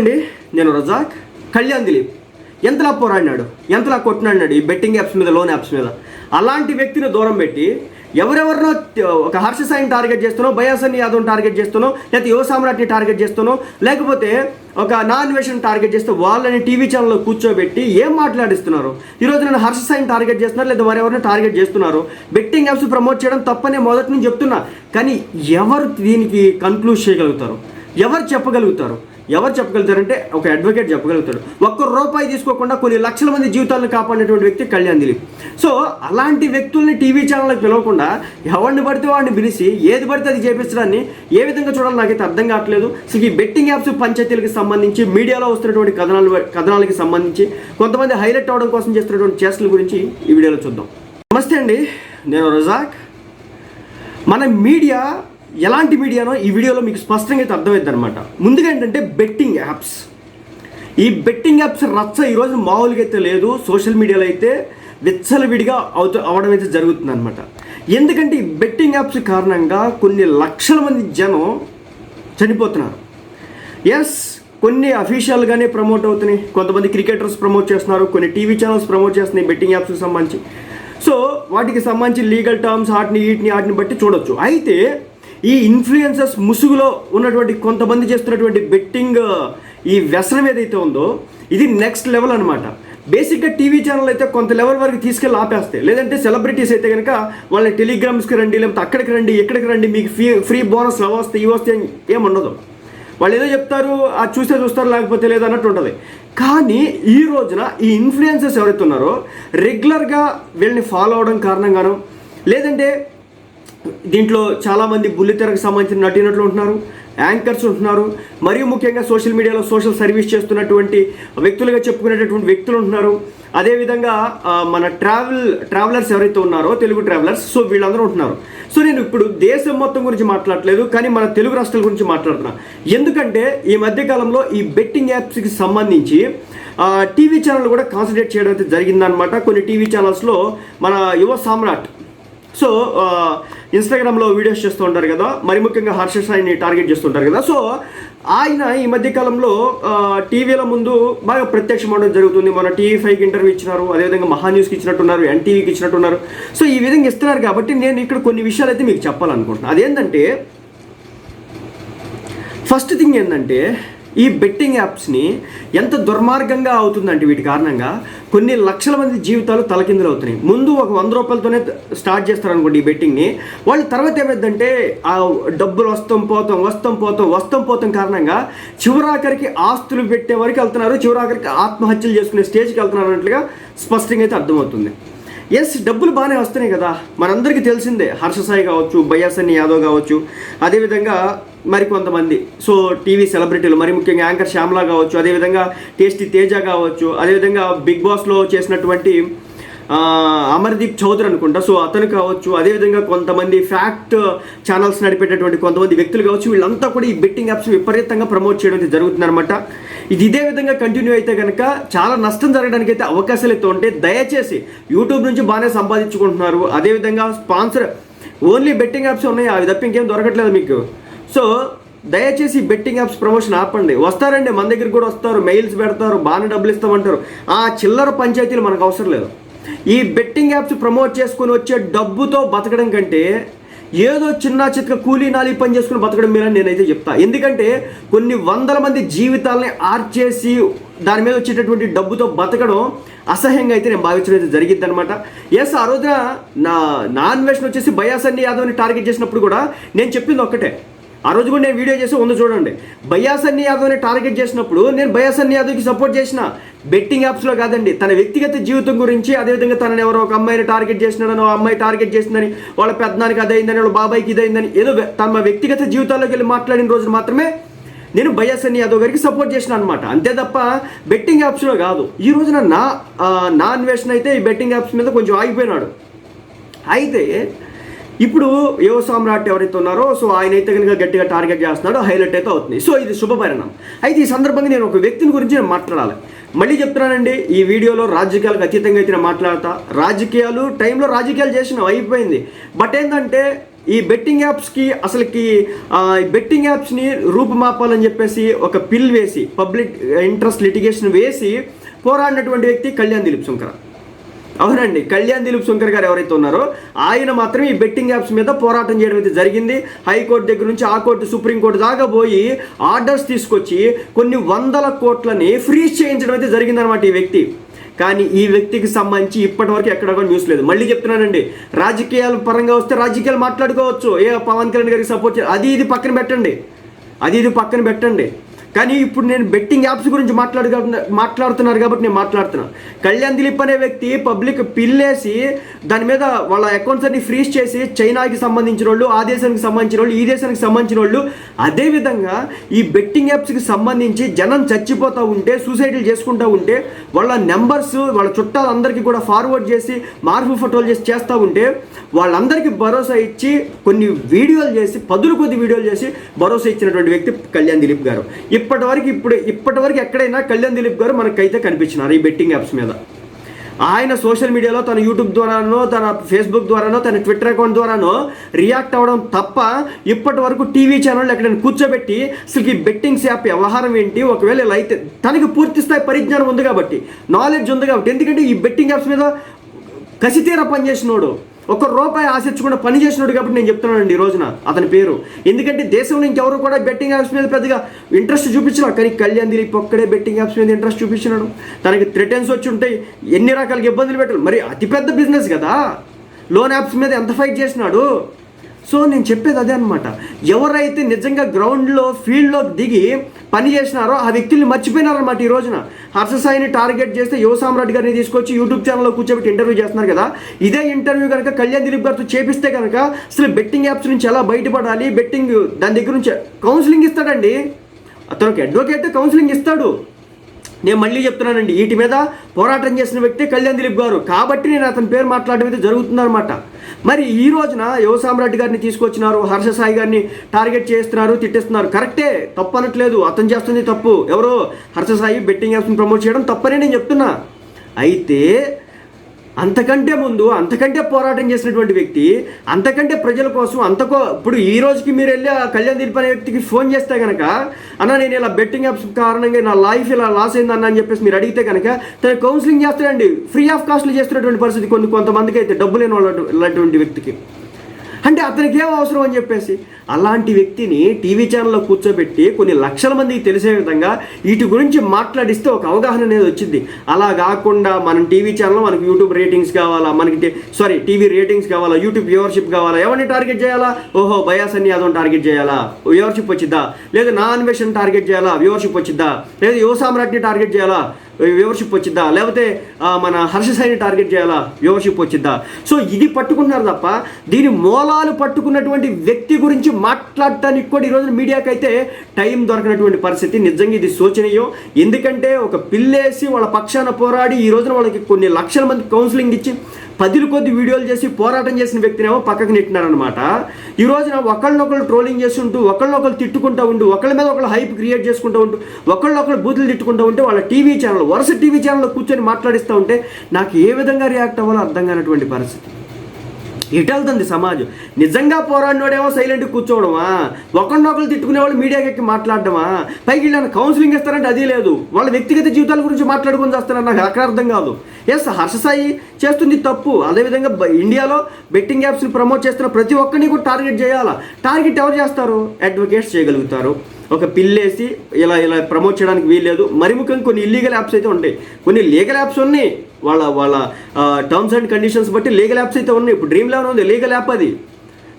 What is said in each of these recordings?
అండి నేను రజాక్ కళ్యాణ్ దిలీప్. ఎంతలా పోరాడినాడు? ఎంతలా కొట్టినాడు ఈ బెట్టింగ్ యాప్స్ మీద లోన్ యాప్స్ మీద? అలాంటి వ్యక్తిని దూరం పెట్టి ఎవరెవరినో ఒక హర్ష సాయిని టార్గెట్ చేస్తున్నావు బయాసన్ని యాదవ్ని టార్గెట్ చేస్తున్నావు లేకపోతే యువ సామ్రాట్ని టార్గెట్ చేస్తున్నావు లేకపోతే ఒక నాన్ వేషన్ టార్గెట్ చేస్తే వాళ్ళని టీవీ ఛానల్లో కూర్చోబెట్టి ఏం మాట్లాడిస్తున్నారు? ఈరోజు నేను హర్ష సాయిని టార్గెట్ చేస్తున్నారు లేదా మరెవరిని టార్గెట్ చేస్తున్నారు? బెట్టింగ్ యాప్స్ ప్రమోట్ చేయడం తప్పనే మొదటి నుంచి చెప్తున్నా. కానీ ఎవరు దీనికి కన్క్లూజ్ చేయగలుగుతారు? ఎవరు చెప్పగలుగుతారు? ఎవరు చెప్పగలుగుతారంటే ఒక అడ్వకేట్ చెప్పగలుగుతాడు. ఒక్క రూపాయి తీసుకోకుండా కొన్ని లక్షల మంది జీవితాలను కాపాడినటువంటి వ్యక్తి కళ్యాణ్ దిలీప్. సో అలాంటి వ్యక్తుల్ని టీవీ ఛానళ్ళకి పిలవకుండా ఎవరిని పడితే వాడిని పిలిచి ఏది పడితే అది చేపించడాన్ని ఏ విధంగా చూడాలో నాకైతే అర్థం కావట్లేదు. సో ఈ బెట్టింగ్ యాప్స్ పంచాయతీలకు సంబంధించి మీడియాలో వస్తున్నటువంటి కథనాలు కథనాలకి సంబంధించి కొంతమంది హైలైట్ అవడం కోసం చేస్తున్నటువంటి చేష్టల గురించి ఈ వీడియోలో చూద్దాం. నమస్తే అండి నేను రజాక్. మన మీడియా ఎలాంటి మీడియానో ఈ వీడియోలో మీకు స్పష్టంగా అయితే అర్థమైంది అనమాట ముందుగా ఏంటంటే బెట్టింగ్ యాప్స్. ఈ బెట్టింగ్ యాప్స్ రచ్చ ఈరోజు మామూలుగా అయితే లేదు. సోషల్ మీడియాలో అయితే విచ్చలవిడిగా అవుతూ అవడం అయితే జరుగుతుంది అనమాట ఎందుకంటే ఈ బెట్టింగ్ యాప్స్ కారణంగా కొన్ని లక్షల మంది జనం చనిపోతున్నారు. ఎస్ కొన్ని అఫీషియల్గానే ప్రమోట్ అవుతున్నాయి. కొంతమంది క్రికెటర్స్ ప్రమోట్ చేస్తున్నారు. కొన్ని టీవీ ఛానల్స్ ప్రమోట్ చేస్తున్నాయి బెట్టింగ్ యాప్స్కి సంబంధించి. సో వాటికి సంబంధించి లీగల్ టర్మ్స్ వాటిని వీటిని వాటిని బట్టి చూడొచ్చు. అయితే ఈ ఇన్ఫ్లుయెన్సర్స్ ముసుగులో ఉన్నటువంటి కొంతమంది చేస్తున్నటువంటి బెట్టింగ్ ఈ వ్యసనం ఏదైతే ఉందో ఇది నెక్స్ట్ లెవెల్ అనమాట బేసిక్గా టీవీ ఛానల్ అయితే కొంత లెవెల్ వరకు తీసుకెళ్ళి ఆపేస్తాయి. లేదంటే సెలబ్రిటీస్ అయితే కనుక వాళ్ళని టెలిగ్రామ్స్కి రండి లేకపోతే అక్కడికి రండి ఇక్కడికి రండి మీకు ఫ్రీ ఫ్రీ బోనస్ అవి వస్తాయి ఇవి వస్తాయి ఏముండదు వాళ్ళు ఏదో చెప్తారు అది చూస్తే చూస్తారు లేకపోతే లేదు అన్నట్టు ఉంటుంది. కానీ ఈ రోజున ఈ ఇన్ఫ్లుయెన్సర్స్ ఎవరైతే ఉన్నారో రెగ్యులర్గా వీళ్ళని ఫాలో అవడం కారణంగాను లేదంటే దీంట్లో చాలామంది బుల్లితెరకు సంబంధించిన నటీనటులు ఉంటున్నారు యాంకర్స్ ఉంటున్నారు మరియు ముఖ్యంగా సోషల్ మీడియాలో సోషల్ సర్వీస్ చేస్తున్నటువంటి వ్యక్తులుగా చెప్పుకునేటటువంటి వ్యక్తులు ఉంటున్నారు. అదేవిధంగా మన ట్రావెల్ ట్రావెలర్స్ ఎవరైతే ఉన్నారో తెలుగు ట్రావెలర్స్ సో వీళ్ళందరూ ఉంటున్నారు. సో నేను ఇప్పుడు దేశం మొత్తం గురించి మాట్లాడలేదు కానీ మన తెలుగు రాష్ట్రాల గురించి మాట్లాడుతున్నా. ఎందుకంటే ఈ మధ్యకాలంలో ఈ బెట్టింగ్ యాప్స్కి సంబంధించి టీవీ ఛానల్ కూడా కాన్సన్ట్రేట్ చేయడం అయితే జరిగిందనమాట కొన్ని టీవీ ఛానల్స్లో మన యువ సామ్రాట్. సో ఇన్స్టాగ్రామ్లో వీడియోస్ చేస్తూ ఉంటారు కదా. మరి ముఖ్యంగా హర్ష సాయిని టార్గెట్ చేస్తుంటారు కదా. సో ఆయన ఈ మధ్యకాలంలో టీవీల ముందు బాగా ప్రత్యక్షం అవడం జరుగుతుంది. మన టీవీ ఫైవ్కి ఇంటర్వ్యూ ఇచ్చినారు. అదేవిధంగా మహా న్యూస్కి ఇచ్చినట్టున్నారు ఎన్టీవీకి ఇచ్చినట్టున్నారు. సో ఈ విధంగా ఇస్తున్నారు కాబట్టి నేను ఇక్కడ కొన్ని విషయాలు అయితే మీకు చెప్పాలనుకుంటున్నాను అదేంటంటే ఫస్ట్ థింగ్ ఏంటంటే ఈ బెట్టింగ్ యాప్స్ని ఎంత దుర్మార్గంగా అవుతుందంటే వీటి కారణంగా కొన్ని లక్షల మంది జీవితాలు తలకిందులు అవుతున్నాయి. ముందు ఒక వంద రూపాయలతోనే స్టార్ట్ చేస్తారు అనుకోండి ఈ బెట్టింగ్ని వాళ్ళు తర్వాత ఏమైందంటే ఆ డబ్బులు వస్తాం పోతాం వస్తాం పోతాం వస్తాం పోతాం కారణంగా చివరాఖరికి ఆస్తులు పెట్టే వరకు వెళ్తున్నారు. చివరాఖరికి ఆత్మహత్యలు చేసుకునే స్టేజ్కి వెళ్తున్నారు అన్నట్లుగా స్పష్టంగా అయితే అర్థమవుతుంది. ఎస్ డబ్బులు బాగానే వస్తున్నాయి కదా. మనందరికీ తెలిసిందే హర్ష సాయి కావచ్చు బయ్యాసన్ని యాదవ్ కావచ్చు అదేవిధంగా మరి కొంతమంది. సో టీవీ సెలబ్రిటీలు మరి ముఖ్యంగా యాంకర్ శ్యామ్లా కావచ్చు అదేవిధంగా టేస్టీ తేజ కావచ్చు అదేవిధంగా బిగ్ బాస్లో చేసినటువంటి అమర్దీప్ చౌదరి అనుకుంటా. సో అతను కావచ్చు అదేవిధంగా కొంతమంది ఫ్యాక్ట్ ఛానల్స్ నడిపేటటువంటి కొంతమంది వ్యక్తులు కావచ్చు వీళ్ళంతా కూడా ఈ బెట్టింగ్ యాప్స్ విపరీతంగా ప్రమోట్ చేయడం అయితే జరుగుతుందన్నమాట. ఇది ఇదే విధంగా కంటిన్యూ అయితే కనుక చాలా నష్టం జరగడానికి అయితే అవకాశాలు అయితే ఉంటాయి దయచేసి యూట్యూబ్ నుంచి బాగానే సంపాదించుకుంటున్నారు. అదేవిధంగా స్పాన్సర్ ఓన్లీ బెట్టింగ్ యాప్స్ ఉన్నాయి? అవి తప్ప ఇంకేం దొరకట్లేదు మీకు. సో దయచేసి బెట్టింగ్ యాప్స్ ప్రమోషన్ ఆపండి. వస్తారండి మన దగ్గర కూడా వస్తారు మెయిల్స్ పెడతారు బాగానే డబ్బులు ఇస్తామంటారు. ఆ చిల్లర పంచాయతీలు మనకు అవసరం లేదు. ఈ బెట్టింగ్ యాప్స్ ప్రమోట్ చేసుకొని వచ్చే డబ్బుతో బతకడం కంటే ఏదో చిన్న చిత్క కూలీ నాలి పని చేసుకుని బతకడం మీద నేనైతే చెప్తా. ఎందుకంటే కొన్ని వందల మంది జీవితాలని ఆర్చేసి దాని మీద వచ్చేటటువంటి డబ్బుతో బతకడం అసహ్యంగా అయితే నేను భావించడం అయితే జరిగింది అనమాట ఎస్ ఆ రోజున నా నాన్ వెస్ట్ వచ్చేసి బయాసన్ని యాదవ్ని టార్గెట్ చేసినప్పుడు కూడా నేను చెప్పింది ఒక్కటే. ఆ రోజు కూడా నేను వీడియో చేసి ఉంది చూడండి. బయాసన్ని యాదవ్ని టార్గెట్ చేసినప్పుడు నేను బయాసన్ని యాదవ్కి సపోర్ట్ చేసిన బెట్టింగ్ యాప్స్లో కాదండి. తన వ్యక్తిగత జీవితం గురించి అదేవిధంగా తనని ఎవరో ఒక అమ్మాయిని టార్గెట్ చేసినాడని ఆ అమ్మాయి టార్గెట్ చేసిందని వాళ్ళ పెద్దనానికి అదైందని వాళ్ళ బాబాయ్కి ఇదైందని ఏదో తమ వ్యక్తిగత జీవితాల్లోకి వెళ్ళి మాట్లాడిన రోజు మాత్రమే నేను బయాసన్ని యాదవ్ గారికి సపోర్ట్ చేసిన అనమాట అంతే తప్ప బెట్టింగ్ యాప్స్లో కాదు. ఈ రోజున నా నా అన్వేషణ అయితే ఈ బెట్టింగ్ యాప్స్ మీద కొంచెం ఆగిపోయినాడు. అయితే ఇప్పుడు యువ సామ్రాట్ ఎవరైతే ఉన్నారో సో ఆయన అయితే కనుక గట్టిగా టార్గెట్ చేస్తున్నాడో హైలైట్ అయితే అవుతుంది. సో ఇది శుభ పరిణామం అయితే ఈ సందర్భంగా నేను ఒక వ్యక్తిని గురించి నేను మాట్లాడాలి. మళ్ళీ చెప్తున్నానండి ఈ వీడియోలో రాజకీయాలకు అతీతంగా అయితే నేను మాట్లాడతా. రాజకీయాలు టైంలో రాజకీయాలు చేసినాం అయిపోయింది. బట్ ఏంటంటే ఈ బెట్టింగ్ యాప్స్కి అసలుకి బెట్టింగ్ యాప్స్ని రూపుమాపాలని చెప్పేసి ఒక పిల్ వేసి పబ్లిక్ ఇంట్రెస్ట్ లిటిగేషన్ వేసి పోరాడినటువంటి వ్యక్తి కళ్యాణ్ దిలీప్ శంకర్. అవునండి కళ్యాణ్ దిలీప్ శంకర్ గారు ఎవరైతే ఉన్నారో ఆయన మాత్రం ఈ బెట్టింగ్ యాప్స్ మీద పోరాటం చేయడం అయితే జరిగింది. హైకోర్టు దగ్గర నుంచి ఆ కోర్టు సుప్రీంకోర్టు దాకా పోయి ఆర్డర్స్ తీసుకొచ్చి కొన్ని వందల కోట్లని ఫ్రీజ్ చేయించడం అయితే జరిగిందనమాట ఈ వ్యక్తి. కానీ ఈ వ్యక్తికి సంబంధించి ఇప్పటివరకు ఎక్కడ కూడా న్యూస్ లేదు. మళ్ళీ చెప్తున్నానండి రాజకీయాల పరంగా వస్తే రాజకీయాలు మాట్లాడుకోవచ్చు. ఏ పవన్ కళ్యాణ్ గారికి సపోర్ట్ అది ఇది పక్కన పెట్టండి. అది ఇది పక్కన పెట్టండి. కానీ ఇప్పుడు నేను బెట్టింగ్ యాప్స్ గురించి మాట్లాడు మాట్లాడుతున్నారు కాబట్టి నేను మాట్లాడుతున్నాను కళ్యాణ్ దిలీప్ అనే వ్యక్తి పబ్లిక్ పిల్లేసి దాని మీద వాళ్ళ అకౌంట్స్ అన్ని ఫ్రీజ్ చేసి చైనాకి సంబంధించిన వాళ్ళు ఆ దేశానికి సంబంధించిన వాళ్ళు ఈ దేశానికి సంబంధించిన వాళ్ళు అదేవిధంగా ఈ బెట్టింగ్ యాప్స్కి సంబంధించి జనం చచ్చిపోతూ ఉంటే సూసైడ్లు చేసుకుంటూ ఉంటే వాళ్ళ నెంబర్స్ వాళ్ళ చుట్టాలందరికీ కూడా ఫార్వర్డ్ చేసి మార్పు ఫోటోలు చేసి చేస్తూ ఉంటే వాళ్ళందరికీ భరోసా ఇచ్చి కొన్ని వీడియోలు చేసి పదులు కొద్ది వీడియోలు చేసి భరోసా ఇచ్చినటువంటి వ్యక్తి కళ్యాణ్ దిలీప్ గారు. ఇప్పటి వరకు ఇప్పుడు ఇప్పటి వరకు ఎక్కడైనా కళ్యాణ్ దిలీప్ గారు మనకైతే కనిపించినారు ఈ బెట్టింగ్ యాప్స్ మీద. ఆయన సోషల్ మీడియాలో తన యూట్యూబ్ ద్వారానో తన ఫేస్బుక్ ద్వారానో తన ట్విట్టర్ అకౌంట్ ద్వారానో రియాక్ట్ అవ్వడం తప్ప ఇప్పటి వరకు టీవీ ఛానల్ ఎక్కడైనా కూర్చోబెట్టి అసలు ఈ బెట్టింగ్స్ యాప్ వ్యవహారం ఏంటి? ఒకవేళ ఇలా అయితే తనకి పూర్తి స్థాయి పరిజ్ఞానం ఉంది కాబట్టి నాలెడ్జ్ ఉంది కాబట్టి ఎందుకంటే ఈ బెట్టింగ్ యాప్స్ మీద కసితీర పనిచేసినోడు. ఒక రూపాయి ఆశించకుండా పని చేసినాడు కాబట్టి నేను చెప్తున్నానండి ఈ రోజున అతని పేరు. ఎందుకంటే దేశంలో ఇంకెవరు కూడా బెట్టింగ్ యాప్స్ మీద పెద్దగా ఇంట్రెస్ట్ చూపించలేదు కానీ కళ్యాణ్ దిలీప్ ఒక్కడే బెట్టింగ్ యాప్స్ మీద ఇంట్రెస్ట్ చూపించినాడు. తనకి థ్రెటన్స్ వచ్చి ఉంటాయి ఎన్ని రకాల ఇబ్బందులు పెట్టాలి. మరి అతిపెద్ద బిజినెస్ కదా. లోన్ యాప్స్ మీద ఎంత ఫైట్ చేసినాడు? సో నేను చెప్పేది అదే అనమాట ఎవరైతే నిజంగా గ్రౌండ్లో ఫీల్డ్లో దిగి పని చేసినారో ఆ వ్యక్తుల్ని మర్చిపోయినారనమాట ఈ రోజున. హర్షసాయిని టార్గెట్ చేస్తే యువ సామ్రాట్ గారిని తీసుకొచ్చి యూట్యూబ్ ఛానల్లో కూర్చోబెట్టి ఇంటర్వ్యూ చేస్తున్నారు కదా. ఇదే ఇంటర్వ్యూ కనుక కళ్యాణ్ దిలీప్ గారితో చేపిస్తే కనుక అసలు బెట్టింగ్ యాప్స్ నుంచి ఎలా బయటపడాలి బెట్టింగ్ దాని దగ్గర నుంచి కౌన్సిలింగ్ ఇస్తాడండి. అతనికి అడ్వకేట్ కౌన్సిలింగ్ ఇస్తాడు. నేను మళ్ళీ చెప్తున్నానండి వీటి మీద పోరాటం చేసిన వ్యక్తి కళ్యాణ్ దిలీప్ గారు. కాబట్టి నేను అతని పేరు మాట్లాడడం అయితే జరుగుతుందన్నమాట. మరి ఈ రోజున యువ సామ్రాట్ గారిని తీసుకొచ్చినారు హర్ష సాయి గారిని టార్గెట్ చేస్తున్నారు తిట్టేస్తున్నారు. కరెక్టే తప్పు అనట్లేదు. అతను చేస్తుంది తప్పు. ఎవరో హర్ష సాయి బెట్టింగ్ యాప్స్ని ప్రమోట్ చేయడం తప్పనే నేను చెప్తున్నా. అయితే అంతకంటే ముందు అంతకంటే పోరాటం చేసినటువంటి వ్యక్తి అంతకంటే ప్రజల కోసం అంతకో ఇప్పుడు ఈ రోజుకి మీరు వెళ్ళి ఆ కళ్యాణ్ దిలీప్ అనే వ్యక్తికి ఫోన్ చేస్తే కనుక అన్న నేను ఇలా బెట్టింగ్ యాప్స్ కారణంగా నా లైఫ్ ఇలా లాస్ అయిందన్న అని చెప్పేసి మీరు అడిగితే కనుక తను కౌన్సిలింగ్ చేస్తాడండి. ఫ్రీ ఆఫ్ కాస్ట్లు చేస్తున్నటువంటి పరిస్థితి కొన్ని కొంతమందికి అయితే డబ్బు లేని వాళ్ళ వ్యక్తికి. అంటే అతనికి ఏం అవసరం అని చెప్పేసి? అలాంటి వ్యక్తిని టీవీ ఛానల్లో కూర్చోబెట్టి కొన్ని లక్షల మందికి తెలిసే విధంగా వీటి గురించి మాట్లాడిస్తే ఒక అవగాహన అనేది వచ్చింది. అలా కాకుండా మనం టీవీ ఛానల్లో మనకి యూట్యూబ్ రేటింగ్స్ కావాలా? మనకి సారీ టీవీ రేటింగ్స్ కావాలా? యూట్యూబ్ వ్యూవర్షిప్ కావాలా? ఎవరిని టార్గెట్ చేయాలా? ఓహో బయాసన్ని యాదవ్ టార్గెట్ చేయాలా? వ్యూవర్షిప్ వచ్చిద్దా? లేదా నా అన్వేషణ టార్గెట్ చేయాలా? వ్యూవర్షిప్ వచ్చిద్దా? లేదా యువ సామ్రాట్ని టార్గెట్ చేయాలా? వ్యూవర్షిప్ వచ్చిద్దా? లేకపోతే మన హర్ష సైని టార్గెట్ చేయాలా? వ్యూవర్షిప్ వచ్చిద్దా? సో ఇది పట్టుకుంటున్నారు తప్ప దీని మూలాలు పట్టుకున్నటువంటి వ్యక్తి గురించి మాట్లాడటానికి కూడా ఈరోజు మీడియాకి అయితే టైం దొరకనటువంటి పరిస్థితి. నిజంగా ఇది శోచనీయం. ఎందుకంటే ఒక పిల్లేసి వాళ్ళ పక్షాన పోరాడి ఈ రోజున వాళ్ళకి కొన్ని లక్షల మంది కౌన్సిలింగ్ ఇచ్చి పదిలు కొద్ది వీడియోలు చేసి పోరాటం చేసిన వ్యక్తినేమో పక్కకు నెట్టినారనమాట ఈ రోజున ఒకళ్ళనొకళ్ళు ట్రోలింగ్ చేస్తుంటూ ఒకళ్ళనొకళ్ళు తిట్టుకుంటూ ఉంటూ ఒకళ్ళ మీద ఒకళ్ళు హైప్ క్రియేట్ చేసుకుంటూ ఉంటూ ఒకళ్ళనొకళ్ళు బూతులు తిట్టుకుంటూ ఉంటే వాళ్ళ టీవీ ఛానల్ వరుస టీవీ ఛానల్లో కూర్చొని మాట్లాడిస్తూ ఉంటే నాకు ఏ విధంగా రియాక్ట్ అవ్వాలో అర్థం కానటువంటి పరిస్థితి. ఇటు వెళ్తుంది సమాజం. నిజంగా పోరాడినోడేమో సైలెంట్ కూర్చోవడమా? ఒకరినొకరు తిట్టుకునే వాళ్ళు మీడియాకి ఎక్కి మాట్లాడడమా? పైకి వీళ్ళని కౌన్సిలింగ్ ఇస్తారంటే అది లేదు. వాళ్ళ వ్యక్తిగత జీవితాల గురించి మాట్లాడుకొని చేస్తారని నాకు అక్కడ అర్థం కాదు. ఎస్ హర్షసాయి చేస్తుంది తప్పు. అదేవిధంగా ఇండియాలో బెట్టింగ్ యాప్స్ని ప్రమోట్ చేస్తున్న ప్రతి ఒక్కరిని కూడా టార్గెట్ చేయాలా? టార్గెట్ ఎవరు చేస్తారు? అడ్వకేట్స్ చేయగలుగుతారు. ఒక పిల్లేసి ఇలా ఇలా ప్రమోట్ చేయడానికి వీల్లేదు. మరి ముఖ్యంగా కొన్ని ఇల్లీగల్ యాప్స్ అయితే ఉంటాయి. కొన్ని లీగల్ యాప్స్ ఉన్నాయి. వాళ్ళ వాళ్ళ టర్మ్స్ అండ్ కండిషన్స్ బట్టి లీగల్ యాప్స్ అయితే ఉన్నాయి. ఇప్పుడు డ్రీమ్ లెవెన్ ఉంది లీగల్ యాప్ అది.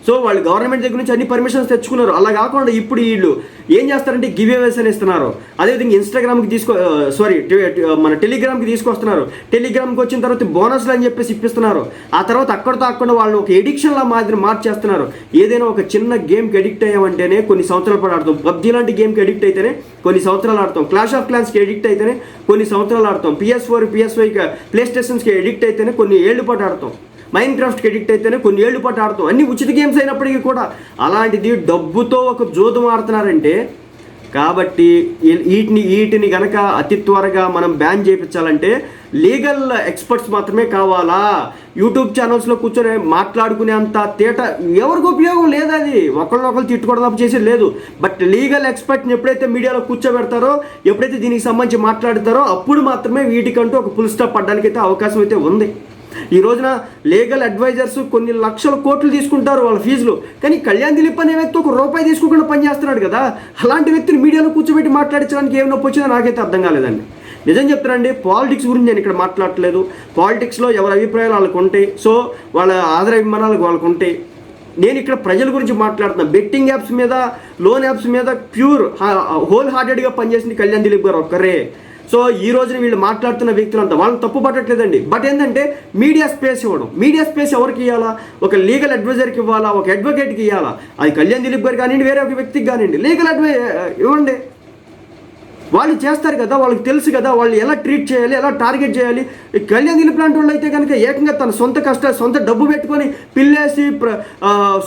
సో వాళ్ళు గవర్నమెంట్ దగ్గర నుంచి అన్ని పర్మిషన్స్ తెచ్చుకున్నారు. అలా కాకుండా ఇప్పుడు వీళ్ళు ఏం చేస్తారంటే గివ్ అవేస్ అని ఇస్తున్నారు అదేవిధంగా ఇన్స్టాగ్రామ్కి తీసుకో సారీ మన టెలిగ్రామ్కి తీసుకొస్తున్నారు. టెలిగ్రామ్కి వచ్చిన తర్వాత బోనస్లు అని చెప్పేసి ఇప్పిస్తున్నారు. ఆ తర్వాత అక్కడితో అక్కడ వాళ్ళు ఒక ఎడిక్షన్లా మాదిరి మార్చేస్తున్నారు ఏదైనా ఒక చిన్న గేమ్కి అడిక్ట్ అయ్యామంటేనే కొన్ని సంవత్సరాలు పాటు ఆడతాం. పబ్జీ లాంటి గేమ్కి అడిక్ట్ అయితేనే కొన్ని సంవత్సరాలు ఆడతాం. క్లాష్ ఆఫ్ క్లాన్స్కి అడిక్ట్ అయితేనే కొన్ని సంవత్సరాలు ఆడతాం. PS four PS five play స్టేషన్స్కి addict అయితేనే కొన్ని ఏళ్ళు పాటు ఆడతాం. మైండ్ క్రాఫ్ట్కి అడిక్ట్ అయితేనే కొన్ని ఏళ్ళు పాటు ఆడతాం. అన్ని ఉచిత గేమ్స్ అయినప్పటికీ కూడా అలాంటిది డబ్బుతో ఒక జోదం ఆడుతున్నారంటే కాబట్టి వీటిని వీటిని గనక అతి త్వరగా మనం బ్యాన్ చేయించాలంటే లీగల్ ఎక్స్పర్ట్స్ మాత్రమే కావాలా. యూట్యూబ్ ఛానల్స్లో కూర్చొని మాట్లాడుకునేంత తేట ఎవరికి ఉపయోగం లేదు అది. ఒకళ్ళనొకరు తిట్టుకోవడం తప్ప చేసేది లేదు. బట్ లీగల్ ఎక్స్పర్ట్ని ఎప్పుడైతే మీడియాలో కూర్చోబెడతారో ఎప్పుడైతే దీనికి సంబంధించి మాట్లాడతారో అప్పుడు మాత్రమే వీటికంటూ ఒక ఫుల్ స్టాప్ పడడానికి అయితే అవకాశం అయితే ఉంది. ఈ రోజున లీగల్ అడ్వైజర్స్ కొన్ని లక్షల కోట్లు తీసుకుంటారు వాళ్ళ ఫీజులు. కానీ కళ్యాణ్ దిలీప్ అనే వ్యక్తి ఒక రూపాయి తీసుకోకుండా పనిచేస్తున్నాడు కదా. అలాంటి వ్యక్తిని మీడియాలో కూర్చోబెట్టి మాట్లాడించడానికి ఏం నొప్పి వచ్చిందో నాకైతే అర్థం కాలేదండి. నిజం చెప్తానండి పాలిటిక్స్ గురించి నేను ఇక్కడ మాట్లాడట్లేదు. పాలిటిక్స్లో ఎవరి అభిప్రాయాలు వాళ్ళకు ఉంటాయి. సో వాళ్ళ ఆదరాభిమానాలు వాళ్ళకు ఉంటాయి. నేను ఇక్కడ ప్రజల గురించి మాట్లాడుతున్నా. బెట్టింగ్ యాప్స్ మీద లోన్ యాప్స్ మీద ప్యూర్ హోల్ హార్టెడ్గా పనిచేసింది కళ్యాణ్ దిలీప్ గారు ఒక్కరే. సో ఈ రోజున వీళ్ళు మాట్లాడుతున్న వ్యక్తులంతా వాళ్ళని తప్పు పట్టట్లేదండి బట్ ఏంటంటే మీడియా స్పేస్ ఇవ్వడం. మీడియా స్పేస్ ఎవరికి ఇవ్వాలా? ఒక లీగల్ అడ్వైజర్కి ఇవ్వాలా? ఒక అడ్వకేట్కి ఇవ్వాలా? అది కళ్యాణ్ దిలీప్ గారు కానివ్వండి వేరే ఒక వ్యక్తికి కానివ్వండి. లీగల్ అడ్వై ఇవ్వండి. వాళ్ళు చేస్తారు కదా వాళ్ళకి తెలుసు కదా వాళ్ళు ఎలా ట్రీట్ చేయాలి ఎలా టార్గెట్ చేయాలి. కళ్యాణ్ దిలీప్ లాంటి వాళ్ళు అయితే కనుక ఏకంగా తన సొంత కష్టాలు సొంత డబ్బు పెట్టుకొని పిల్లేసి ప్ర-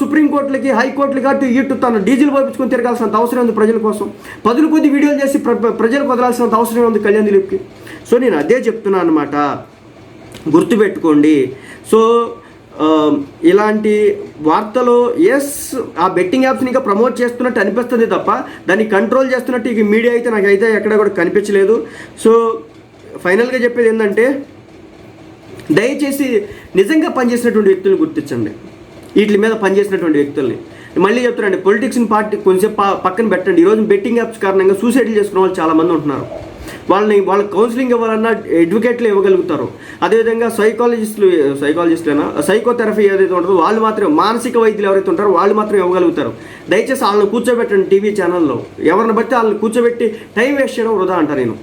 సుప్రీంకోర్టులకి హైకోర్టులకి అటు ఇటు తన డీజిల్ పోయించుకొని తిరగాల్సినంత అవసరం ఉంది ప్రజల కోసం. పదులు కొద్ది వీడియోలు చేసి ప్ర- ప్రజలకు వదలాల్సినంత అవసరం ఉంది కళ్యాణ్ దిలీప్కి సో నేను అదే చెప్తున్నాను అనమాట గుర్తుపెట్టుకోండి. సో ఇలాంటి వార్తలు ఎస్ ఆ బెట్టింగ్ యాప్స్ని ఇంకా ప్రమోట్ చేస్తున్నట్టు అనిపిస్తుంది తప్ప దాన్ని కంట్రోల్ చేస్తున్నట్టు ఇక మీడియా అయితే నాకైతే ఎక్కడ కూడా కనిపించలేదు. సో ఫైనల్గా చెప్పేది ఏంటంటే దయచేసి నిజంగా పనిచేసినటువంటి వ్యక్తులను గుర్తించండి. వీటి మీద పనిచేసినటువంటి వ్యక్తుల్ని. మళ్ళీ చెప్తున్నాండి పొలిటిక్స్ని పార్టీ కొంచెం పక్కన పెట్టండి. ఈరోజు బెట్టింగ్ యాప్స్ కారణంగా సూసైడ్లు చేసుకున్న వాళ్ళు చాలామంది ఉంటున్నారు. వాళ్ళని వాళ్ళ కౌన్సిలింగ్ ఇవ్వాలన్నా అడ్వకేట్లు ఇవ్వగలుగుతారు. అదేవిధంగా సైకాలజిస్టులు సైకాలజిస్టులైనా సైకోథెరపీ ఏదైతే ఉంటుందో వాళ్ళు మాత్రం మానసిక వైద్యులు ఎవరైతే ఉంటారో వాళ్ళు మాత్రం ఇవ్వగలుగుతారు. దయచేసి వాళ్ళని కూర్చోబెట్టండి టీవీ ఛానల్లో. ఎవరిని బట్టి వాళ్ళని కూర్చోబెట్టి టైం వేస్ట్ చేయడం వృధా అంట నేను.